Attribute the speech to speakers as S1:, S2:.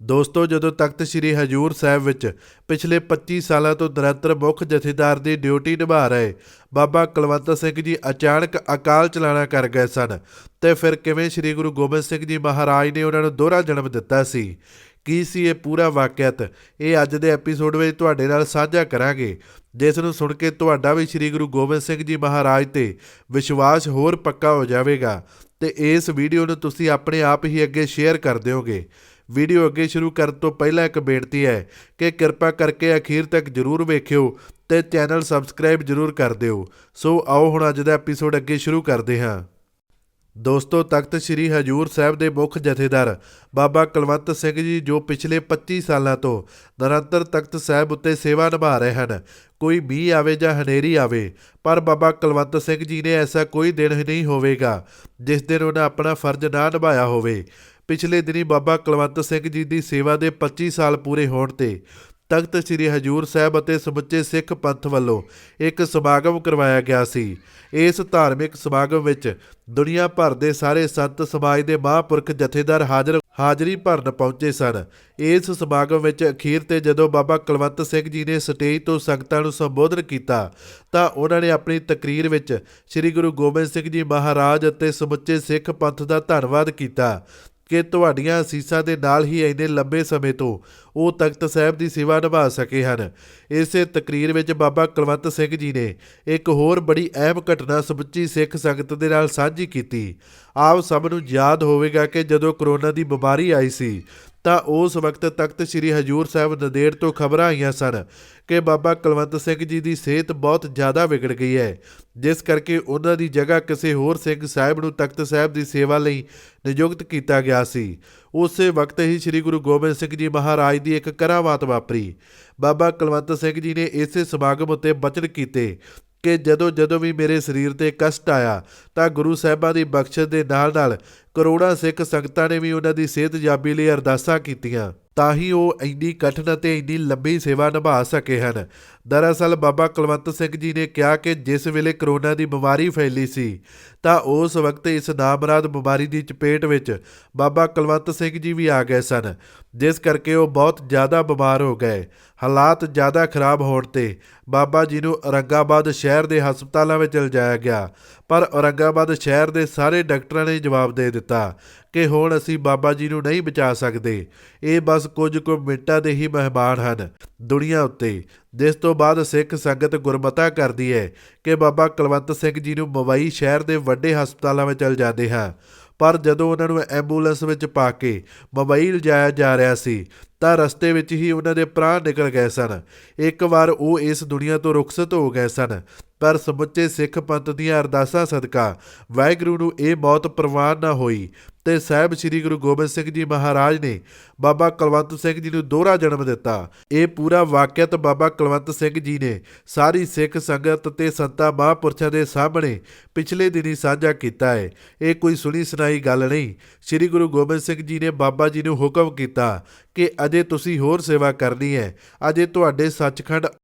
S1: ਦੋਸਤੋ, ਜਦੋਂ ਤਖਤ ਸ੍ਰੀ ਹਜੂਰ ਸਾਹਿਬ ਵਿੱਚ ਪਿਛਲੇ 25 ਸਾਲਾਂ ਤੋਂ ਨਿਰੰਤਰ ਮੁੱਖ ਜਥੇਦਾਰ ਦੀ ਡਿਊਟੀ ਨਿਭਾ ਰਹੇ ਬਾਬਾ ਕੁਲਵੰਤ ਸਿੰਘ ਜੀ ਅਚਾਨਕ ਅਕਾਲ ਚਲਾਣਾ ਕਰ ਗਏ ਸਨ ਤੇ ਫਿਰ ਕਿਵੇਂ ਸ੍ਰੀ ਗੁਰੂ ਗੋਬਿੰਦ ਸਿੰਘ ਜੀ ਮਹਾਰਾਜ ਨੇ ਉਹਨਾਂ ਨੂੰ ਦੋਹਰਾ ਜਨਮ ਦਿੱਤਾ ਸੀ? ਕੀ ਸੀ ਇਹ ਪੂਰਾ ਵਾਕਿਆਤ ਇਹ ਅੱਜ ਦੇ ਐਪੀਸੋਡ ਵਿੱਚ ਤੁਹਾਡੇ ਨਾਲ ਸਾਂਝਾ ਕਰਾਂਗੇ, ਜਿਸ ਨੂੰ ਸੁਣ ਕੇ ਤੁਹਾਡਾ ਵੀ ਸ੍ਰੀ ਗੁਰੂ ਗੋਬਿੰਦ ਸਿੰਘ ਜੀ ਮਹਾਰਾਜ ਤੇ ਵਿਸ਼ਵਾਸ ਹੋਰ ਪੱਕਾ ਹੋ ਜਾਵੇਗਾ ਤੇ ਇਸ ਵੀਡੀਓ ਨੂੰ ਤੁਸੀਂ ਆਪਣੇ ਆਪ ਹੀ ਅੱਗੇ ਸ਼ੇਅਰ ਕਰ ਦਿਓਗੇ। ਵੀਡੀਓ ਅੱਗੇ ਸ਼ੁਰੂ ਕਰਨ ਤੋਂ ਪਹਿਲਾਂ ਇੱਕ ਬੇਨਤੀ ਹੈ ਕਿ ਕਿਰਪਾ ਕਰਕੇ ਅਖੀਰ ਤੱਕ ਜਰੂਰ ਵੇਖਿਓ ਤੇ ਚੈਨਲ ਸਬਸਕ੍ਰਾਈਬ ਜਰੂਰ ਕਰ ਦਿਓ। ਸੋ ਆਓ ਹੁਣ ਅੱਜ ਦਾ ਐਪੀਸੋਡ ਅੱਗੇ ਸ਼ੁਰੂ ਕਰਦੇ ਹਾਂ। ਦੋਸਤੋ, ਤਖਤ ਸ੍ਰੀ ਹਜੂਰ ਸਾਹਿਬ ਦੇ ਮੁੱਖ ਜਥੇਦਾਰ ਬਾਬਾ ਕੁਲਵੰਤ ਸਿੰਘ ਜੀ, ਜੋ ਪਿਛਲੇ 25 ਸਾਲਾਂ ਤੋਂ ਨਿਰੰਤਰ ਤਖਤ ਸਾਹਿਬ ਉੱਤੇ ਸੇਵਾ ਨਿਭਾ ਰਹੇ ਹਨ। ਕੋਈ ਮੀਂਹ ਆਵੇ ਜਾਂ ਹਨੇਰੀ ਆਵੇ, ਪਰ ਬਾਬਾ ਕੁਲਵੰਤ ਸਿੰਘ ਜੀ ਨੇ ਐਸਾ ਕੋਈ ਦਿਨ ਹੀ ਨਹੀਂ ਹੋਵੇਗਾ, ਜਿਸ ਦਿਨ ਉਹਨਾਂ ਆਪਣਾ ਫਰਜ਼ ਨਾ ਨਿਭਾਇਆ ਹੋਵੇ। ਪਿਛਲੇ ਦਿਨੀ ਬਾਬਾ ਕੁਲਵੰਤ ਸਿੰਘ ਜੀ ਦੀ ਸੇਵਾ ਦੇ 25 ਸਾਲ ਪੂਰੇ ਹੋਣ ਤੇ ਤਖਤ ਸ੍ਰੀ ਹਜੂਰ ਸਾਹਿਬ ਅਤੇ ਸਮੁੱਚੇ ਸਿੱਖ ਪੰਥ ਵੱਲੋਂ ਇੱਕ ਸਮਾਗਮ ਕਰਵਾਇਆ ਗਿਆ ਸੀ। ਇਸ ਧਾਰਮਿਕ ਸਮਾਗਮ ਵਿੱਚ ਦੁਨੀਆ ਭਰ ਦੇ ਸਾਰੇ ਸੰਤ ਸਮਾਜ ਦੇ ਮਹਾਂਪੁਰਖ ਜਥੇਦਾਰ ਹਾਜ਼ਰ, ਹਾਜ਼ਰੀ ਭਰਨ ਪਹੁੰਚੇ ਸਨ। ਇਸ ਸਮਾਗਮ ਵਿੱਚ ਅਖੀਰ ਤੇ ਜਦੋਂ ਬਾਬਾ ਕੁਲਵੰਤ ਸਿੰਘ ਜੀ ਨੇ ਸਟੇਜ ਤੋਂ ਸੰਗਤਾਂ ਨੂੰ ਸੰਬੋਧਨ ਕੀਤਾ, ਤਾਂ ਉਹਨਾਂ ਨੇ ਆਪਣੀ ਤਕਰੀਰ ਵਿੱਚ ਸ੍ਰੀ ਗੁਰੂ ਗੋਬਿੰਦ ਸਿੰਘ ਜੀ ਮਹਾਰਾਜ ਅਤੇ ਸਮੁੱਚੇ ਸਿੱਖ ਪੰਥ ਦਾ ਧੰਨਵਾਦ ਕੀਤਾ। ਕਿ ਤੁਹਾਡੀਆਂ ਅਸੀਸਾਂ ਦੇ ਨਾਲ ਹੀ ਇੰਨੇ ਲੰਬੇ ਸਮੇਂ ਤੋਂ ਉਹ ਤਖਤ ਸਾਹਿਬ ਦੀ ਸੇਵਾ ਨਿਭਾ ਸਕੇ ਹਨ। ਇਸੇ ਤਕਰੀਰ ਵਿੱਚ ਬਾਬਾ ਕੁਲਵੰਤ ਸਿੰਘ ਜੀ ਨੇ ਇੱਕ ਹੋਰ ਬੜੀ ਅਹਿਮ ਘਟਨਾ ਸਮੁੱਚੀ ਸਿੱਖ ਸੰਗਤ ਦੇ ਨਾਲ ਸਾਂਝੀ ਕੀਤੀ। ਆਪ ਸਭ ਨੂੰ ਯਾਦ ਹੋਵੇਗਾ ਕਿ ਜਦੋਂ ਕਰੋਨਾ ਦੀ ਬਿਮਾਰੀ ਆਈ ਸੀ ਤਾਂ ਉਸ ਵਕਤ ਤਖਤ ਸ੍ਰੀ ਹਜੂਰ ਸਾਹਿਬ ਨੰਦੇੜ ਤੋਂ ਖਬਰਾਂ ਆਈਆਂ ਸਨ ਕਿ ਬਾਬਾ ਕੁਲਵੰਤ ਸਿੰਘ ਜੀ ਦੀ ਸਿਹਤ ਬਹੁਤ ਜ਼ਿਆਦਾ ਵਿਗੜ ਗਈ ਹੈ, ਜਿਸ ਕਰਕੇ ਉਹਨਾਂ ਦੀ ਜਗ੍ਹਾ ਕਿਸੇ ਹੋਰ ਸਿੰਘ ਸਾਹਿਬ ਨੂੰ ਤਖਤ ਸਾਹਿਬ ਦੀ ਸੇਵਾ ਲਈ ਨਿਯੁਕਤ ਕੀਤਾ ਗਿਆ ਸੀ। ਉਸੇ ਵਕਤ ਹੀ ਸ੍ਰੀ ਗੁਰੂ ਗੋਬਿੰਦ ਸਿੰਘ ਜੀ ਮਹਾਰਾਜ ਦੀ ਇੱਕ ਕਰਾਮਾਤ ਵਾਪਰੀ। ਬਾਬਾ ਕੁਲਵੰਤ ਸਿੰਘ ਜੀ ਨੇ ਇਸੇ ਸਮਾਗਮ ਉੱਤੇ ਬਚਨ ਕੀਤੇ ਕਿ ਜਦੋਂ ਜਦੋਂ ਵੀ ਮੇਰੇ ਸਰੀਰ ਤੇ ਕਸ਼ਟ ਆਇਆ, ਤਾਂ ਗੁਰੂ ਸਾਹਿਬਾਂ ਦੀ ਬਖਸ਼ਿਸ਼ ਦੇ ਨਾਲ ਨਾਲ ਕਰੋੜਾਂ ਸਿੱਖ ਸੰਗਤਾਂ ਨੇ ਵੀ ਉਹਨਾਂ ਦੀ ਸਿਹਤ ਜਾਬੀ ਲਈ ਅਰਦਾਸਾਂ ਕੀਤੀਆਂ। ਤਾਂ ਹੀ ਉਹ ਇੰਨੀ ਕਠਿਨ ਅਤੇ ਇੰਨੀ ਲੰਬੀ ਸੇਵਾ ਨਿਭਾ ਸਕੇ ਹਨ। ਦਰਅਸਲ ਬਾਬਾ ਕੁਲਵੰਤ ਸਿੰਘ ਜੀ ਨੇ ਕਿਹਾ ਕਿ ਜਿਸ ਵੇਲੇ ਕਰੋਨਾ ਦੀ ਬਿਮਾਰੀ ਫੈਲੀ ਸੀ, ਤਾਂ ਉਸ ਵਕਤ ਇਸ ਨਾਮਰਾਦ ਬਿਮਾਰੀ ਦੀ ਚਪੇਟ ਵਿੱਚ ਬਾਬਾ ਕੁਲਵੰਤ ਸਿੰਘ ਜੀ ਵੀ ਆ ਗਏ ਸਨ, ਜਿਸ ਕਰਕੇ ਉਹ ਬਹੁਤ ਜ਼ਿਆਦਾ ਬਿਮਾਰ ਹੋ ਗਏ। ਹਾਲਾਤ ਜ਼ਿਆਦਾ ਖਰਾਬ ਹੋਣ ਤੇ ਬਾਬਾ ਜੀ ਨੂੰ ਔਰੰਗਾਬਾਦ ਸ਼ਹਿਰ ਦੇ ਹਸਪਤਾਲਾਂ ਵਿੱਚ ਲਿਜਾਇਆ ਗਿਆ, ਪਰ ਔਰੰਗਾਬਾਦ ਸ਼ਹਿਰ ਦੇ ਸਾਰੇ ਡਾਕਟਰਾਂ ਨੇ ਜਵਾਬ ਦੇ ਦਿੱਤਾ ਕਿ ਹੁਣ ਅਸੀਂ ਬਾਬਾ ਜੀ ਨੂੰ ਨਹੀਂ ਬਚਾ ਸਕਦੇ। ਇਹ ਬਸ ਕੁਝ ਕੁ ਮਿੰਟਾਂ ਦੇ ਹੀ ਮਹਿਮਾਨ ਹਨ। ਦੁਨੀਆ ਉੱਤੇ, ਜਿਸ ਤੋਂ ਬਾਅਦ ਸਿੱਖ ਸੰਗਤ ਗੁਰਮਤਾ ਕਰਦੀ ਹੈ ਕਿ ਬਾਬਾ ਕੁਲਵੰਤ ਸਿੰਘ ਜੀ ਨੂੰ ਮੁੰਬਈ ਸ਼ਹਿਰ ਦੇ ਵੱਡੇ ਹਸਪਤਾਲਾਂ ਵਿੱਚ ਲਿਜਾਂਦੇ ਹਾਂ। ਪਰ ਜਦੋਂ ਉਹਨਾਂ ਨੂੰ ਐਂਬੂਲੈਂਸ ਵਿੱਚ ਪਾ ਕੇ ਮੁੰਬਈ ਲਿਜਾਇਆ ਜਾ ਰਿਹਾ ਸੀ, ਤਾਂ ਰਸਤੇ ਵਿੱਚ ਹੀ ਉਹਨਾਂ ਦੇ ਪ੍ਰਾਣ ਨਿਕਲ ਗਏ ਸਨ। ਇੱਕ ਵਾਰ ਉਹ ਇਸ ਦੁਨੀਆ ਤੋਂ ਰੁਖਸਤ ਹੋ ਗਏ ਸਨ। ਪਰ ਸਮੁੱਚੇ ਸਿੱਖ ਪੰਥ ਦੀਆਂ ਅਰਦਾਸਾਂ ਸਦਕਾ ਵਾਹਿਗੁਰੂ ਨੂੰ ਇਹ ਮੌਤ ਪ੍ਰਵਾਨ ਨਾ ਹੋਈ ਤੇ ਸਾਹਿਬ ਸ੍ਰੀ ਗੁਰੂ ਗੋਬਿੰਦ ਸਿੰਘ ਜੀ ਮਹਾਰਾਜ ਨੇ ਬਾਬਾ ਕੁਲਵੰਤ ਸਿੰਘ ਜੀ ਨੂੰ ਦੋਹਰਾ ਜਨਮ ਦਿੱਤਾ। ਇਹ ਪੂਰਾ ਵਾਕਿਆਤ ਬਾਬਾ ਕੁਲਵੰਤ ਸਿੰਘ ਜੀ ਨੇ ਸਾਰੀ ਸਿੱਖ ਸੰਗਤ ਤੇ ਸੰਤਾਂ ਮਹਾਂਪੁਰਸ਼ਾਂ ਦੇ ਸਾਹਮਣੇ ਪਿਛਲੇ ਦਿਨੀ ਸਾਂਝਾ ਕੀਤਾ ਹੈ। ਇਹ ਕੋਈ ਸੁਣੀ ਸੁਣਾਈ ਗੱਲ ਨਹੀਂ। ਸ੍ਰੀ ਗੁਰੂ ਗੋਬਿੰਦ ਸਿੰਘ ਜੀ ਨੇ ਬਾਬਾ ਜੀ ਨੂੰ ਹੁਕਮ ਕੀਤਾ ਕਿ ਅਜੇ ਤੁਸੀਂ ਹੋਰ ਸੇਵਾ ਕਰਨੀ ਹੈ। ਅਜੇ ਤੁਹਾਡੇ ਸੱਚਖੰਡ